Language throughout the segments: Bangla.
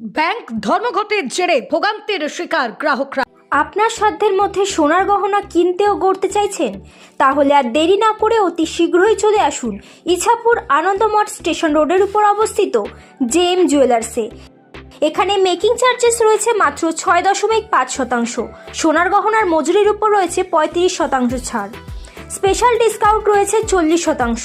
ব্যাংক ধর্মঘটের জেরে ভোগান্তির শিকার গ্রাহকরা। আপনার সাধ্যের মধ্যে সোনার গহনা কিনতে ও গড়তে চাইছেন? তাহলে আর দেরি না করে অতি শীঘ্রই চলে আসুন ইছাপুর আনন্দমঠ স্টেশন রোডের উপর অবস্থিত জে এম জুয়েলার্সে। এখানে মেকিং চার্জেস রয়েছে মাত্র ছয় দশমিক পাঁচ শতাংশ। সোনার গহনার মজুরির উপর রয়েছে পঁয়ত্রিশ শতাংশ ছাড়। স্পেশাল ডিসকাউন্ট রয়েছে চল্লিশ শতাংশ।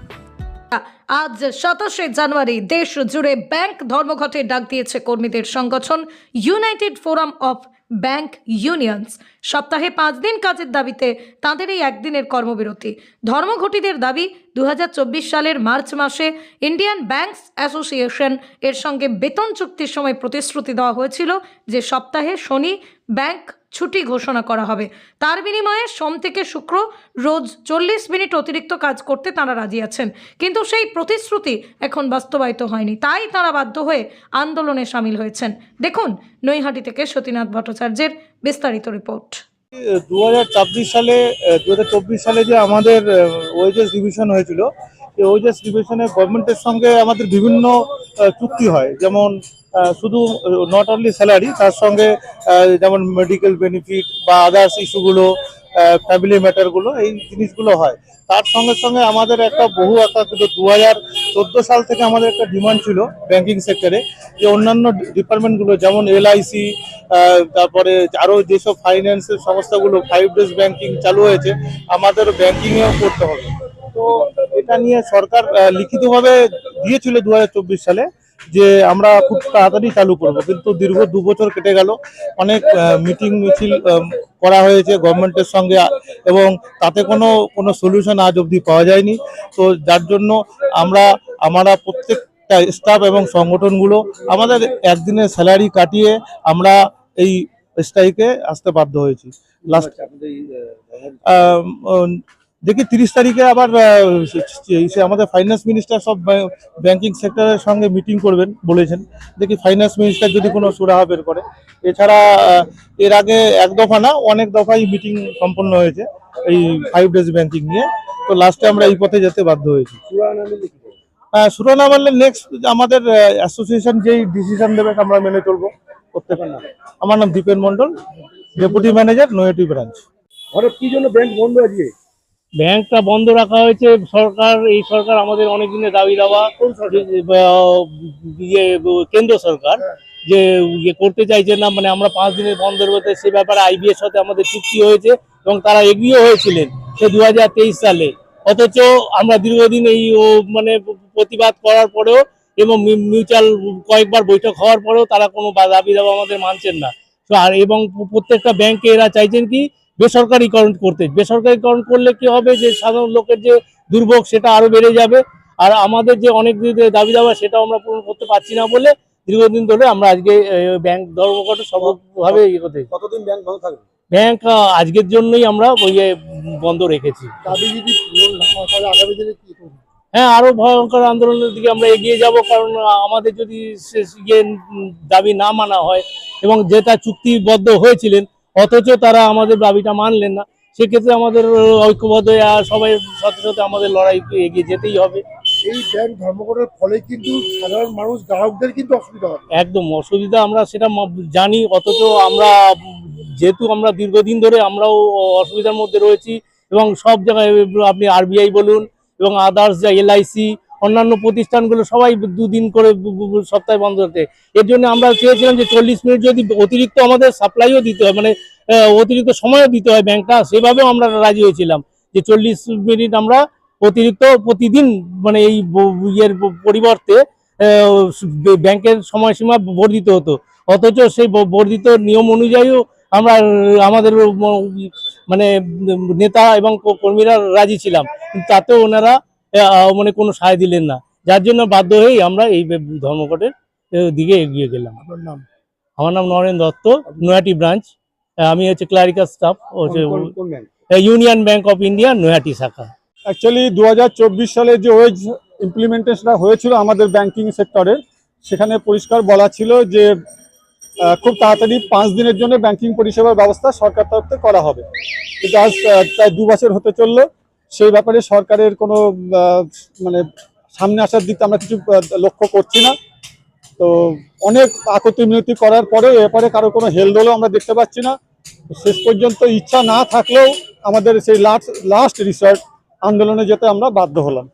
আজ সাতাশে জানুয়ারি দেশ জুড়ে ব্যাংক ধর্মঘটে ডাক দিয়েছে কর্মীদের সংগঠন United Forum of Bank Unions. সপ্তাহে পাঁচ দিন কাজের দাবিতে তাদের এই একদিনের কর্মবিরতি। ধর্মঘটীদের দাবি দু হাজার চব্বিশ সালের মার্চ মাসে ইন্ডিয়ান ব্যাংকস অ্যাসোসিয়েশন এর সঙ্গে বেতন চুক্তির সময় প্রতিশ্রুতি দেওয়া হয়েছিল যে সপ্তাহে শনি ব্যাংক ছুটি ঘোষণা করা হবে। তার বিনিময়ে সোম থেকে শুক্র রোজ চল্লিশ মিনিট অতিরিক্ত কাজ করতে তারা রাজি আছেন। কিন্তু সেই প্রতিশ্রুতি এখন বাস্তবায়িত হয়নি। তাই তারা বাধ্য হয়ে আন্দোলনে সামিল হয়েছেন। দেখুন নৈহাটি থেকে সতীনাথ ভট্টাচার্যের বিস্তারিত রিপোর্ট। দু হাজার চব্বিশ সালে দু সালে যে আমাদের ওয়েজেস ডিভিশন হয়েছিল ওয়েজেস ডিভিশনে গভর্নমেন্টের সঙ্গে আমাদের বিভিন্ন চুক্তি হয়। যেমন শুধু নট অনলি স্যালারি তার সঙ্গে যেমন মেডিকেল বেনিফিট বা আদার্স ইস্যুগুলো ফ্যামিলি ম্যাটারগুলো এই জিনিসগুলো হয়। তার সঙ্গে সঙ্গে আমাদের একটা বহু একটা কিন্তু দু হাজার চোদ্দ সাল থেকে আমাদের একটা ডিমান্ড ছিল ব্যাংকিং সেক্টরে যে অন্যান্য ডিপার্টমেন্টগুলো যেমন এলআইসি তারপরে আরও যেসব ফাইন্যান্সের সংস্থাগুলো ফাইভ ডেজ ব্যাংকিং চালু হয়েছে, আমাদের ব্যাংকিংয়েও করতে হবে। তো এটা নিয়ে সরকার লিখিতভাবে দিয়েছিল দু হাজার চব্বিশ সালে যে আমরা খুব তাড়াতাড়ি চালু করব। কিন্তু দীর্ঘ দু বছর কেটে গেল। অনেক মিটিং মিছিল করা হয়েছে গভর্নমেন্টের সঙ্গে এবং তাতে কোনো কোনো সলিউশন আজ অবধি পাওয়া যায়নি। তো যার জন্য আমরা আমরা প্রত্যেকটা স্টাফ এবং সংগঠনগুলো আমাদের একদিনের স্যালারি কাটিয়ে আমরা এই স্ট্রাইকে আসতে বাধ্য হয়েছি। লাস্ট দেখি তিরিশ তারিখে আবার আমাদের ফাইন্যান্স মিনিস্টার সব ব্যাংকিং সেক্টরের সঙ্গে মিটিং করবেন বলেছেন। দেখি ফাইন্যান্স মিনিস্টার যদি কোনো সুরাহা বের করে। এছাড়া এর আগে এক দফা না, অনেক দফাই মিটিং সম্পন্ন হয়েছে এই ফাইভ ডেজ ব্যাংকিং নিয়ে। তো লাস্টে আমরা এই পথে যেতে বাধ্য হয়েছি। হ্যাঁ সুরা না মানলে নেক্সট আমাদের অ্যাসোসিয়েশন যেই ডিসিশন দেবে আমরা মেনে চলবো। প্রত্যেকের নাম আমার নাম Dipen Mondal deputy manager Naihati branch হঠাৎ কি জন্য ব্যাংক বন্ধ আজকে? ব্যাংকটা বন্ধ রাখা হয়েছে সরকার এই সরকার আমাদের অনেক দিনের দাবি দাওয়া ইয়ে কেন্দ্র সরকার যে ইয়ে করতে চাইছে না মানে আমরা পাঁচ দিনের বন্ধের মধ্যে সে ব্যাপারে আইবিএস সাথে আমাদের চুক্তি হয়েছে এবং তারা এগ্রিও হয়েছিলেন সে দু হাজার তেইশ সালে। অথচ আমরা দীর্ঘদিন এই ও মানে প্রতিবাদ করার পরেও এবং মিউচুয়াল কয়েকবার বৈঠক হওয়ার পরেও তারা কোনো দাবি দাবা আমাদের মানছেন না। তো আর এবং প্রত্যেকটা ব্যাংকে এরা চাইছেন কি বেসরকারিকরণ করতে। বেসরকারিকরণ করলে কি হবে যে সাধারণ লোকের যে দুর্ভোগ সেটা আরও বেড়ে যাবে। আর আমাদের যে অনেক দিনের দাবি দাবা সেটাও আমরা পূরণ করতে পারছি না বলে দীর্ঘদিন ধরে আমরা আজকে ব্যাংক ধর্মঘট সবভাবে ইয়ে করতে কতদিন ব্যাংক বন্ধ থাকবে? ব্যাংক আজকের জন্যই আমরা ওই বন্ধ রেখেছি। হয় আরও ভয়ঙ্কর আন্দোলনের দিকে আমরা এগিয়ে যাব কারণ আমাদের যদি ইয়ে দাবি না মানা হয় এবং যেটা চুক্তিবদ্ধ হয়েছিলেন অথচ তারা আমাদের দাবিটা মানলেন না। সেক্ষেত্রে আমাদের ঐক্যবদ্ধ হয়ে আর সবাই সাথে সাথে আমাদের লড়াই এগিয়ে যেতেই হবে। এই ব্যাংক ধর্মঘটের ফলে কিন্তু সাধারণ মানুষ গ্রাহকদের কিন্তু অসুবিধা হবে একদম অসুবিধা আমরা সেটা জানি অথচ আমরা যেহেতু আমরা দীর্ঘদিন ধরে আমরাও অসুবিধার মধ্যে রয়েছি এবং সব জায়গায় আপনি আরবিআই বলুন এবং আদার্স যা এলআইসি অন্যান্য প্রতিষ্ঠানগুলো সবাই দুদিন করে সপ্তাহে বন্ধ হতে এর জন্য আমরা চেয়েছিলাম যে চল্লিশ মিনিট যদি অতিরিক্ত আমাদের সাপ্লাইও দিতে হয় মানে অতিরিক্ত সময়ও দিতে হয় ব্যাংকটা, সেভাবেও আমরা রাজি হয়েছিলাম যে চল্লিশ মিনিট আমরা অতিরিক্ত প্রতিদিন মানে এই ইয়ের পরিবর্তে ব্যাংকের সময়সীমা বর্ধিত হতো। অথচ সেই বর্ধিত নিয়ম অনুযায়ীও আমরা, আমাদের মানে নেতা এবং কর্মীরা রাজি ছিলাম। তাতেও ওনারা মানে কোনো সায় দিলেন না। যার জন্য বাধ্য হয়েই আমরা এই ধর্মঘটের দিকে এগিয়ে গেলাম। নাম? আমার নাম নরেন দত্ত নয়াটি ব্রাঞ্চ। আমি হচ্ছে ক্লারিক্যাল স্টাফ হচ্ছে Union Bank of India Naihati শাখা। অ্যাকচুয়ালি দু সালে যে ওয়েজ ইমপ্লিমেন্টেশনটা হয়েছিল আমাদের ব্যাংকিং সেক্টরে সেখানে পরিষ্কার বলা ছিল যে খুব তাড়াতাড়ি পাঁচ দিনের জন্য ব্যাংকিং পরিষেবার ব্যবস্থা সরকার তরফ থেকে করা হবে। কিন্তু আজ প্রায় দু বছর হতে চলল। সেই ব্যাপারে সরকারের কোনো মানে সামনে আসার দিকটা আমরা কিছু লক্ষ্য করছি না। তো অনেক আকতি মিনতি করার পরে এরপরে কারও কোনো হেলদোলও আমরা দেখতে পাচ্ছি না। শেষ পর্যন্ত ইচ্ছা না থাকলেও আমাদের সেই লাস্ট লাস্ট রিসর্ট আন্দোলনে যেতে আমরা বাধ্য হলাম।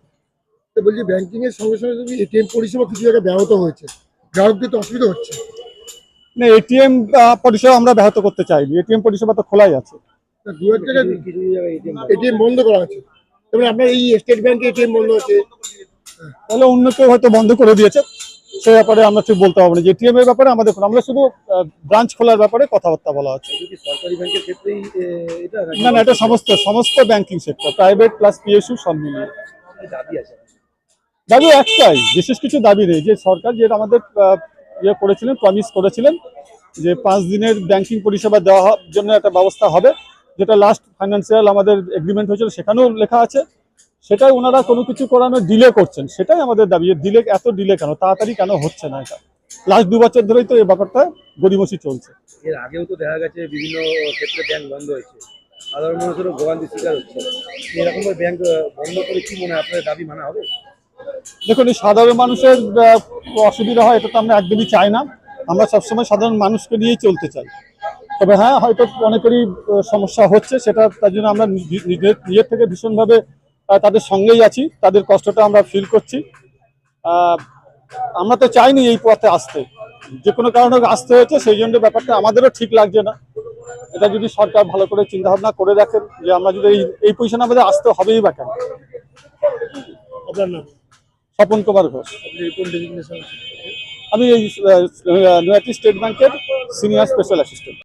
বলছি ব্যাংকিং এর সঙ্গে সঙ্গে যদি এটিএম পরিষেবা কিছু জায়গায় ব্যাহত হয়েছে গ্রাহকদের তো অসুবিধা হচ্ছে। না এটিএম পরিষেবা আমরা ব্যাহত করতে চাইনি। এটিএম পরিষেবা তো খোলাই আছে। তা দু এক জায়গায় এটিএম বন্ধ। করা আছে তারপরে আপনার এই স্টেট ব্যাংকে এটিএম বন্ধ আছে তাহলে অন্য কেউ হয়তো বন্ধ করে দিয়েছে। সে ব্যাপারে আমরা ঠিক বলতে পারব না। যে এটিএম এর ব্যাপারে আমাদের আমরা শুধু ব্রাঞ্চ খোলার ব্যাপারে কথাবার্তা বলা হচ্ছে। সরকারি ব্যাংকের ক্ষেত্রেই এটা না না এটা সমস্ত সমস্ত banking sector private plus PSU সব মিলিয়ে। দাবি একটাই বিশেষ কিছু দাবি নেই। যে সরকার যেটা আমাদের আহ, ইয়ে করেছিলেন প্রমিস করেছিলেন যে পাঁচ দিনের ব্যাংকিং পরিষেবা দেওয়া জন্য একটা ব্যবস্থা হবে। যেটা লাস্ট ফাইন্যান্সিয়াল আমাদের এগ্রিমেন্ট হয়েছিল সেখানেও লেখা আছে। সেটাই ওনারা কোনো কিছু করানো ডিলে করছেন। সেটাই আমাদের দাবি ডিলে এত ডিলে কেন? তাড়াতাড়ি কেন হচ্ছে না এটা? লাস্ট দু বছর ধরেই তো এই ব্যাপারটা গড়িমসি চলছে। এর আগেও তো দেখা গেছে বিভিন্ন ক্ষেত্রে ব্যাংক বন্ধ হয়েছে। সাধারণ মানুষেরও ভোগান্তির শিকার হচ্ছে। এরকম ব্যাংক বন্ধ করে কি মনে হয়? দাবি মানা হবে? দেখুন এই সাধারণ মানুষের অসুবিধা হয় এটা তো আমরা একদমই চাই না। আমরা সবসময় সাধারণ মানুষকে নিয়েই চলতে চাই। তবে হ্যাঁ হয়তো অনেকেরই সমস্যা হচ্ছে সেটা তার জন্য আমরা নিজ- নিজের নিজের থেকে ভীষণভাবে তাদের সঙ্গেই আছি তাদের কষ্টটা আমরা ফিল করছি। আমরা তো চাইনি এই পথে আসতে। যে কোনো কারণে আসতে হয়েছে সেই জন্য ব্যাপারটা আমাদেরও ঠিক লাগছে না। এটা যদি সরকার ভালো করে চিন্তা ভাবনা করে দেখেন যে আমরা যদি এই এই পজিশনে আমাদের আসতে হবেই বা কেন। স্বপন কুমার ঘোষ। আমি এই নয়াটি স্টেট ব্যাংকের সিনিয়র স্পেশাল অ্যাসিস্ট্যান্ট